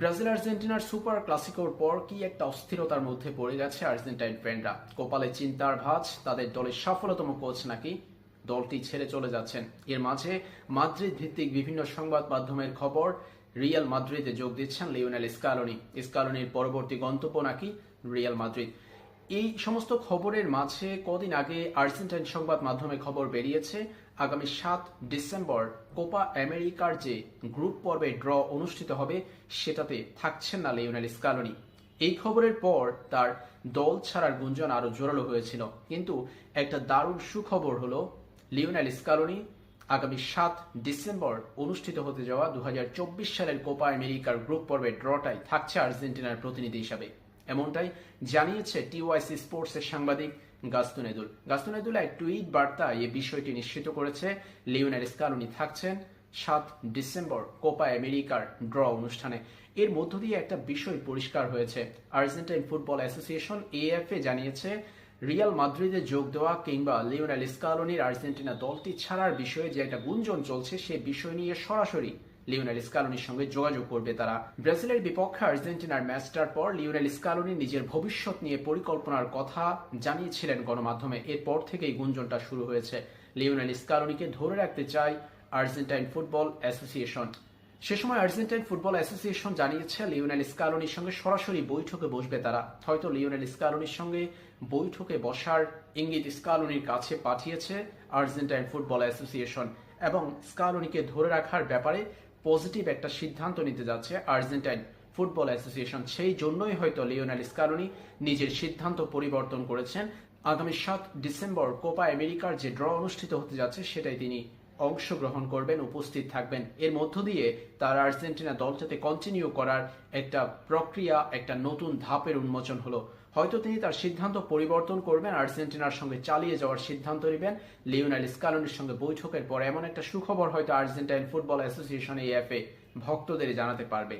Brazil আর্জেন্টিনার super ক্লাসিকোর পর কি একটা অস্থিরতার মধ্যে পড়ে গেছে আর্জেন্টাইন ফ্যানরা? কপালে চিন্তার ভাঁজ, তাদের দলের সফলতম কোচ নাকি দলটি ছেড়ে চলে যাচ্ছেন? এর মাঝে মাদ্রিদ ভিত্তিক বিভিন্ন সংবাদ মাধ্যমের খবর, রিয়াল মাদ্রিদে যোগ দিচ্ছেন লিওনেল স্কালোনি। স্কালোনির পরবর্তী গন্তব্য নাকি রিয়াল মাদ্রিদ? এই সমস্ত খবরের মাঝে কদিন আগে আর্জেন্টাইন সংবাদ মাধ্যমে খবর বেরিয়েছে, আগামী সাত ডিসেম্বর কোপা আমেরিকার যে গ্রুপ পর্বে ড্র অনুষ্ঠিত হবে, সেটাতে থাকছেন না লিওনেল স্কালোনি। এই খবরের পর তার দল ছাড়ার গুঞ্জন আরও জোরালো হয়েছিল। কিন্তু একটা দারুণ সুখবর হলো, লিওনেল স্কালোনি আগামী সাত ডিসেম্বর অনুষ্ঠিত হতে যাওয়া দু হাজার চব্বিশ সালের কোপা আমেরিকার গ্রুপ পর্বে ড্রটাই থাকছে আর্জেন্টিনার প্রতিনিধি হিসাবে। এমনটাই জানিয়েছে টিওয়াইসি স্পোর্টসের সাংবাদিক গাস্তুনেদুল গাস্তুনেদুল এক টুইট বার্তায় এই বিষয়টি নিশ্চিত করেছে। লিওনেল স্কালুনি থাকছেন সাত ডিসেম্বর কোপা আমেরিকার ড্র অনুষ্ঠানে। এর মধ্য দিয়ে একটা বিষয় পরিষ্কার হয়েছে। আর্জেন্টাইন ফুটবল অ্যাসোসিয়েশন এএফএ জানিয়েছে, রিয়াল মাদ্রিদে যোগ দেওয়া কিংবা লিওনেল স্কালোনির আর্জেন্টিনা দলটি ছাড়ার বিষয়ে যে একটা গুঞ্জন চলছে সে বিষয় নিয়ে সরাসরি লিওনেল স্কালোনির সঙ্গে যোগাযোগ করবে তারা। ব্রাজিলের বিপক্ষে আর্জেন্টিনার ম্যাচটার পর লিওনেল স্কালোনি নিজের ভবিষ্যৎ নিয়ে পরিকল্পনার কথা জানিয়েছিলেন গণমাধ্যমে। এরপর থেকেই গুঞ্জনটা শুরু হয়েছে। লিওনেল স্কালোনিকে ধরে রাখতে চায় আর্জেন্টাইন ফুটবল অ্যাসোসিয়েশন। সে সময় আর্জেন্টাইন ফুটবল অ্যাসোসিয়েশন জানিয়েছে, লিওনেল স্কালোনির সঙ্গে সরাসরি বৈঠকে বসবে তারা। হয়তো লিওনেল স্কালোনির সঙ্গে বৈঠকে বসার ইঙ্গিত স্কালোনির কাছে পাঠিয়েছে আর্জেন্টাইন ফুটবল অ্যাসোসিয়েশন। এবং স্কালোনিকে ধরে রাখার ব্যাপারে পজিটিভ একটা সিদ্ধান্ত নিতে যাচ্ছে আর্জেন্টাইন ফুটবল অ্যাসোসিয়েশন। সেই জন্যই হয়তো লিওনাল স্কারুনি নিজের সিদ্ধান্ত পরিবর্তন করেছেন। আগামী সাত ডিসেম্বর কোপা আমেরিকার যে ড্র অনুষ্ঠিত হতে যাচ্ছে, সেটাই তিনি অংশগ্রহণ করবেন, উপস্থিত থাকবেন। এর মধ্য দিয়ে তার আর্জেন্টিনা দলটাতে কন্টিনিউ করার একটা প্রক্রিয়া, একটা নতুন ধাপের উন্মোচন হলো। হয়তো তিনি তার সিদ্ধান্ত পরিবর্তন করবেন, আর্জেন্টিনার সঙ্গে চালিয়ে যাওয়ার সিদ্ধান্ত নেবেন। লিওনাল স্কালনের সঙ্গে বৈঠকের পর এমন একটা সুখবর হয়তো আর্জেন্টাইন ফুটবল অ্যাসোসিয়েশন, এই এএফএ ভক্তদের জানাতে পারবে।